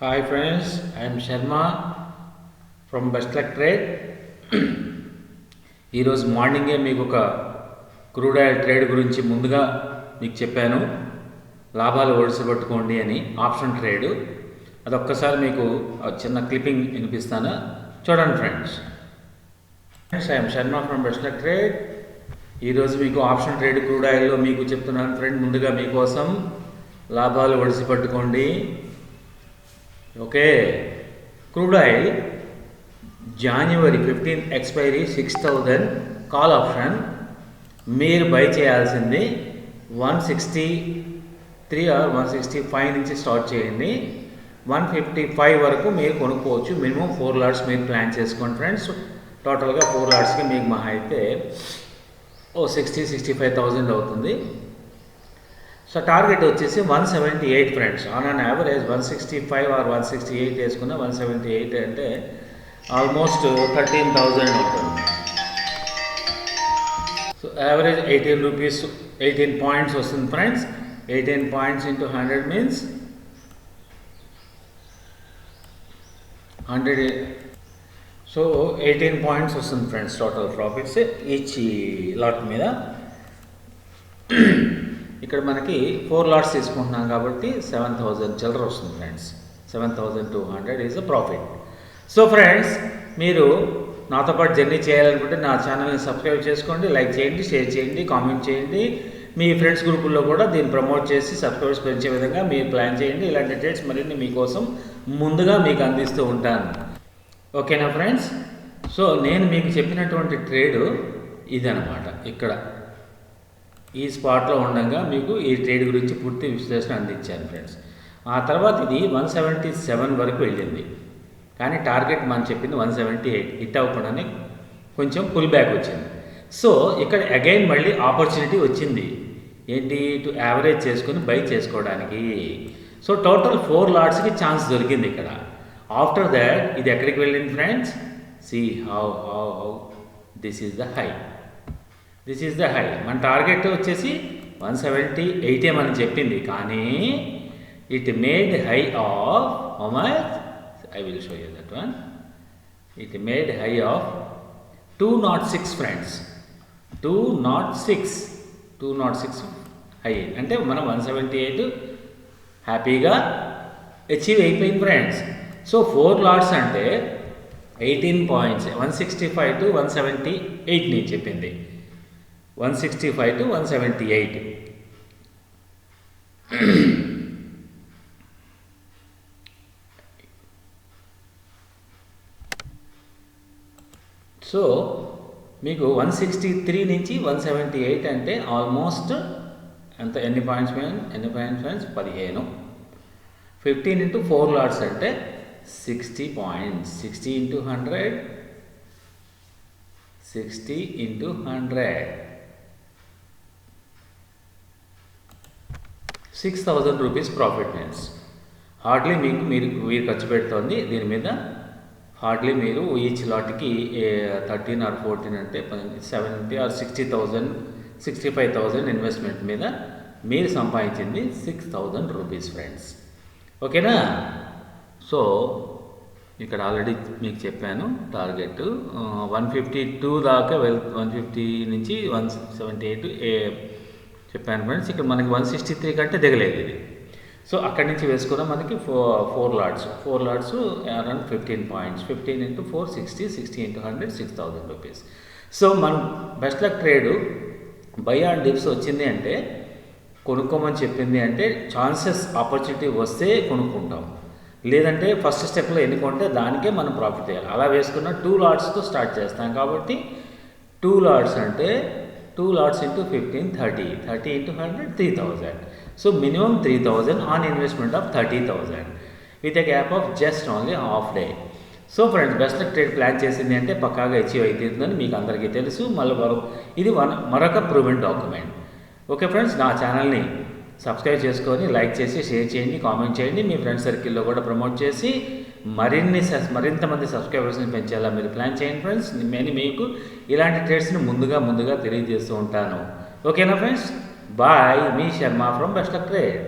Hi friends I'm Sharma from best luck trade ఈరోజు మార్నింగే మీకు ఒక క్రూడ్ ఆయిల్ ట్రేడ్ గురించి ముందుగా మీకు చెప్పాను. లాభాలు ఒడిసిపెట్టుకోండి అని ఆప్షన్ ట్రేడ్. అదొక్కసారి మీకు ఆ చిన్న క్లిప్పింగ్ వినిపిస్తాను. చూడండి friends friends I'm Sharma from best luck trade ఈరోజు మీకు ఆప్షన్ ట్రేడ్ క్రూడ్ ఆయిల్లో మీకు చెప్తున్నాను ఫ్రెండ్ ముందుగా మీకోసం లాభాలు ఒడిసిపెట్టుకోండి. Okay. Crude oil January fifteenth expiry six thousand call option. మీరు బై చేయాల్సింది one sixty three or one sixty five నుంచి స్టార్ట్ చేయండి. వన్ ఫిఫ్టీ ఫైవ్ వరకు మీరు కొనుక్కోవచ్చు. మినిమం ఫోర్ లాట్స్ మీరు ప్లాన్ చేసుకోండి ఫ్రెండ్స్. టోటల్గా ఫోర్ లాట్స్కి మీకు మహా అయితే ఓ సిక్స్టీ సిక్స్టీ ఫైవ్ థౌజండ్ అవుతుంది. సో టార్గెట్ వచ్చేసి one seventy eight friends on an average one sixty five or one sixty eight వేసుకున్న వన్ సెవెంటీ ఎయిట్ అంటే ఆల్మోస్ట్ థర్టీన్ థౌజండ్ అవుతుంది. So average eighteen rupees eighteen points వస్తుంది friends eighteen points into hundred means hundred so eighteen points వస్తుంది friends total profits each lot మీద. ఇక్కడ మనకి four LADS తీసుకుంటున్నాం కాబట్టి సెవెన్ థౌజండ్ చిల్లర వస్తుంది friends seven thousand two hundred is a profit so friends మీరు నాతో పాటు జర్నీ చేయాలనుకుంటే నా ఛానల్ని సబ్స్క్రైబ్ చేసుకోండి లైక్ చేయండి షేర్ చేయండి కామెంట్ చేయండి. మీ ఫ్రెండ్స్ గ్రూపుల్లో కూడా దీన్ని ప్రమోట్ చేసి సబ్స్క్రైబర్స్ పెంచే విధంగా మీరు ప్లాన్ చేయండి. ఇలాంటి డేట్స్ మరిన్ని మీకోసం ముందుగా మీకు అందిస్తూ ఉంటాను. ఓకేనా ఫ్రెండ్స్ సో నేను మీకు చెప్పినటువంటి ట్రేడు ఇదనమాట ఇక్కడ. ఈ స్పాట్లో ఉండగా మీకు ఈ ట్రేడ్ గురించి పూర్తి విశ్లేషణ అందించాను ఫ్రెండ్స్ ఆ తర్వాత ఇది వన్ సెవెంటీ సెవెన్ వరకు వెళ్ళింది. కానీ టార్గెట్ మనం చెప్పింది వన్ సెవెంటీ ఎయిట్ హిట్ అవ్వకుండానే కొంచెం పుల్ బ్యాక్ వచ్చింది. సో ఇక్కడ అగైన్ మళ్ళీ ఆపర్చునిటీ వచ్చింది. ఏంటి? టు యావరేజ్ చేసుకుని బై చేసుకోవడానికి. సో టోటల్ ఫోర్ లాట్స్కి ఛాన్స్ దొరికింది ఇక్కడ. ఆఫ్టర్ దాట్ ఇది ఎక్కడికి వెళ్ళింది friends see how how how this is the high this is the high మన టార్గెట్ వచ్చేసి వన్ సెవెంటీ ఎయిట్ ఏమని చెప్పింది. కానీ it made high of how much I will show you that one it made high of two nought six friends two nought six two nought six high అంటే మనం one seventy eight హ్యాపీగా achieve అయిపోయింది friends so four lots అంటే eighteen points one sixty five to one seventy eight నేను చెప్పింది. One sixty five to one seventy eight so మీకు one sixty three నుంచి one seventy eight అంటే almost ఎంత? ఎన్ని పాయింట్స్ ఎన్ని పాయింట్స్ మేము పదిహేను. ఫిఫ్టీన్ ఇంటూ ఫోర్ లాట్స్ అంటే sixty points sixty into hundred sixty into hundred six thousand rupees profit means hardly మీకు మీరు మీరు ఖర్చు పెడుతోంది దీని మీద హార్డ్లీ మీరు ఈచ్ లాట్కి థర్టీన్ ఆర్ ఫోర్టీన్ అంటే seventy or sixty thousand sixty five thousand investment మీద మీరు సంపాదించింది సిక్స్ థౌజండ్ రూపీస్ ఫ్రెండ్స్ ఓకేనా? సో ఇక్కడ ఆల్రెడీ మీకు చెప్పాను టార్గెట్ వన్ ఫిఫ్టీ టూ దాకా వెల్ వన్ ఫిఫ్టీ నుంచి వన్ సెవెంటీ ఎయిట్ చెప్పాను ఫ్రెండ్స్. ఇక్కడ మనకి వన్ సిక్స్టీ త్రీ కంటే దిగలేదు ఇది. సో అక్కడి నుంచి వేసుకున్న మనకి four four lots four lots around fifteen points. Fifteen into four sixty sixty into hundred six thousand rupees. So మనం best luck trade buy on dips వచ్చింది అంటే కొనుక్కోమని చెప్పింది అంటే ఛాన్సెస్ ఆపర్చునిటీ వస్తే కొనుక్కుంటాం. లేదంటే ఫస్ట్ స్టెప్లో ఎన్నుకుంటే దానికే మనం ప్రాఫిట్ చేయాలి. అలా వేసుకున్న టూ లాట్స్తో స్టార్ట్ చేస్తాం కాబట్టి టూ లాట్స్ అంటే two lots into fifteen thirty thirty into hundred three thousand so minimum three thousand on investment of thirty thousand with a gap of just only half day so friends best trade plan చేసింది అంటే పక్కాగా achieve అవుతుందని మీకు అందరికీ తెలుసు. మళ్ళీ మరో ఇది వన్ మరొక ప్రూవెన్ డాక్యుమెంట్ ఓకే ఫ్రెండ్స్ నా ఛానల్ని సబ్స్క్రైబ్ చేసుకొని లైక్ చేసి షేర్ చేయండి కామెంట్ చేయండి. మీ ఫ్రెండ్ సర్కిల్లో కూడా ప్రమోట్ చేసి మరిన్ని మరింత మంది సబ్స్క్రైబర్స్ని పెంచేలా మీరు ప్లాన్ చేయండి ఫ్రెండ్స్. నేను మీకు ఇలాంటి ట్రేడ్స్ని ముందుగా ముందుగా తెలియజేస్తూ ఉంటాను. ఓకేనా ఫ్రెండ్స్? బాయ్ మీ శర్మ ఫ్రమ్ బెస్ట్ ట్రేడ్.